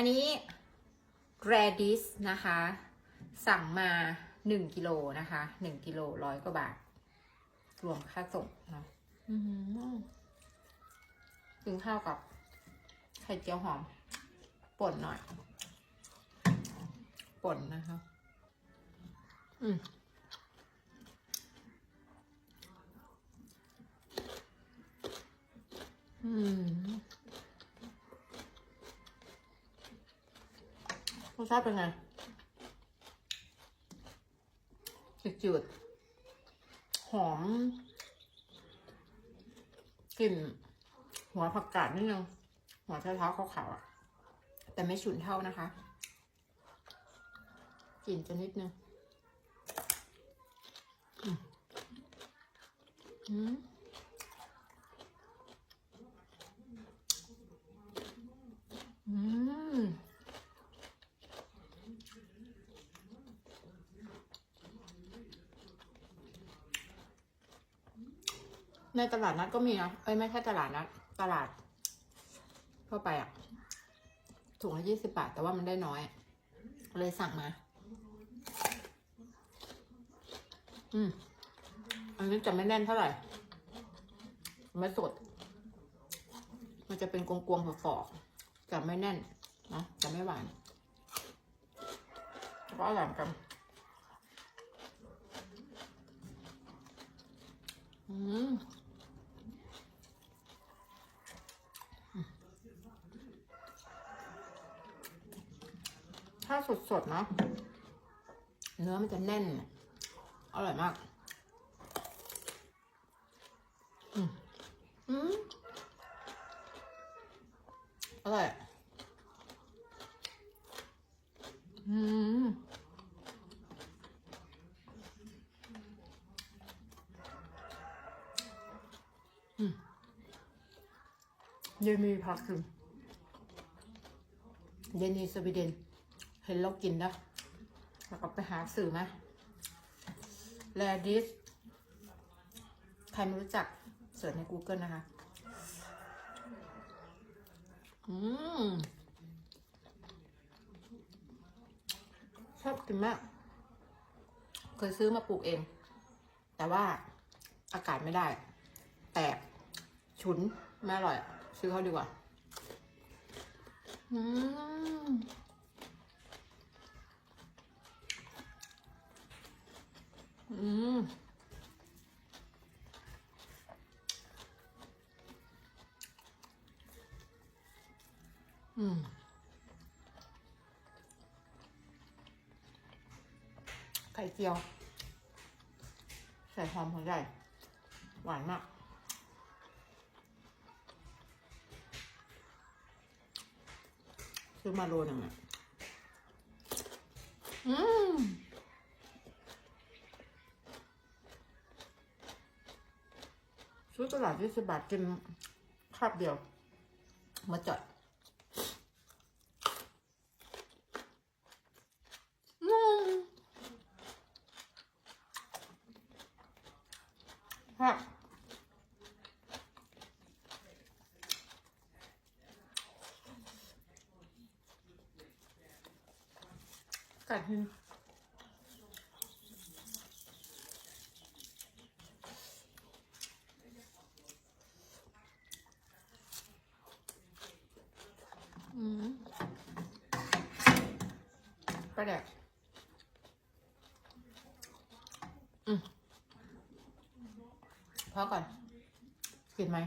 อันนี้ radish นะคะ สั่งมาหนึ่งกิโลนะคะหนึ่งกิโลร้อยกว่าบาท รวมค่าส่งเนาะอื้อหือกินข้าวกับไข่เจียวหอม ป่นหน่อย ป่นนะคะ อืมอืม รสชาติเป็นไงจืดๆหอมกลิ่นหัวผักกาดนิดนึง หัวเท้าๆขาวๆอะ แต่ไม่ฉุนเท่านะคะกลิ่นจะนิดนึง อืมอืม อืม ในตลาดนัดก็มีนะเอ้ยไม่ใช่ตลาดนัดตลาดทั่วไปอะถุงละยี่สิบบาท แต่ว่ามันได้น้อย เลยสั่งมา อืม อันนี้จะไม่แน่นเท่าไหร่ไม่สด มันจะเป็นกลวงๆฝอกๆจะไม่แน่นนะจะไม่หวานก็อร่อยเหมือนกันอืม ถ้าสดๆนะเนื้อมันจะแน่น อร่อยมาก อืมอืมอร่อยอะอืมอืมเยมีผักถึงเยนีสวีเดน เห็นเรากินนะแล้วก็ไปหาสื่อไหมแลดิสใครไม่รู้จักเสิร์ชใน Google นะคะ อืมชอบกินมาก เคยซื้อมาปลูกเอง แต่ว่าอากาศไม่ได้ แตก ฉุน ไม่อร่อย ซื้อเขาดีกว่า อืม อืมไข่เจียว ใส่หอมหัวใหญ่ หวานมากซื้อมาโลหนึ่งอะ อืมซื้อตลาดยี่สิบบาทกินคาบเดียว มาจอด อืม ฮะกัดหินอืมไปแดก พอก่อนกินไหม